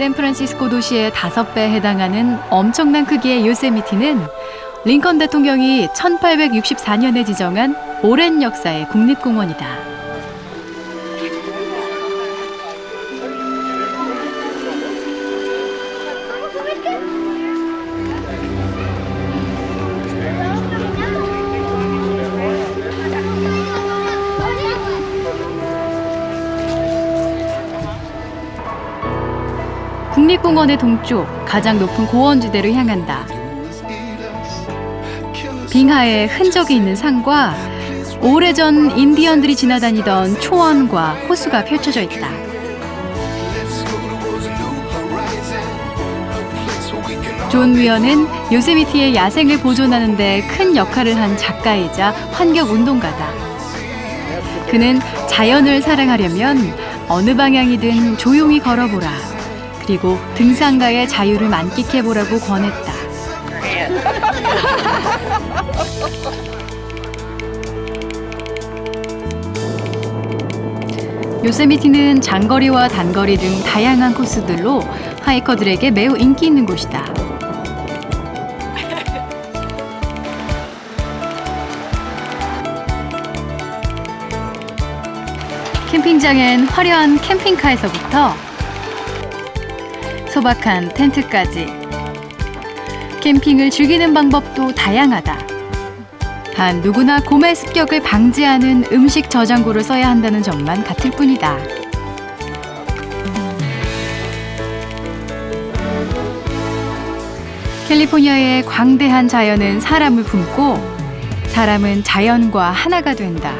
샌프란시스코 도시의 다섯 배에 해당하는 엄청난 크기의 요세미티는 링컨 대통령이 1864년에 지정한 오랜 역사의 국립공원이다. 국립공원의 동쪽 가장 높은 고원지대로 향한다. 빙하에 흔적이 있는 산과 오래전 인디언들이 지나다니던 초원과 호수가 펼쳐져 있다. 존 위어는 요세미티의 야생을 보존하는 데 큰 역할을 한 작가이자 환경 운동가다. 그는 자연을 사랑하려면 어느 방향이든 조용히 걸어보라. 그리고 등산가의 자유를 만끽해보라고 권했다. 요세미티는 장거리와 단거리 등 다양한 코스들로 하이커들에게 매우 인기 있는 곳이다. 캠핑장엔 화려한 캠핑카에서부터 소박한 텐트까지 캠핑을 즐기는 방법도 다양하다. 단 누구나 고매 습격을 방지하는 음식 저장고를 써야 한다는 점만 같을 뿐이다. 캘리포니아의 광대한 자연은 사람을 품고 사람은 자연과 하나가 된다.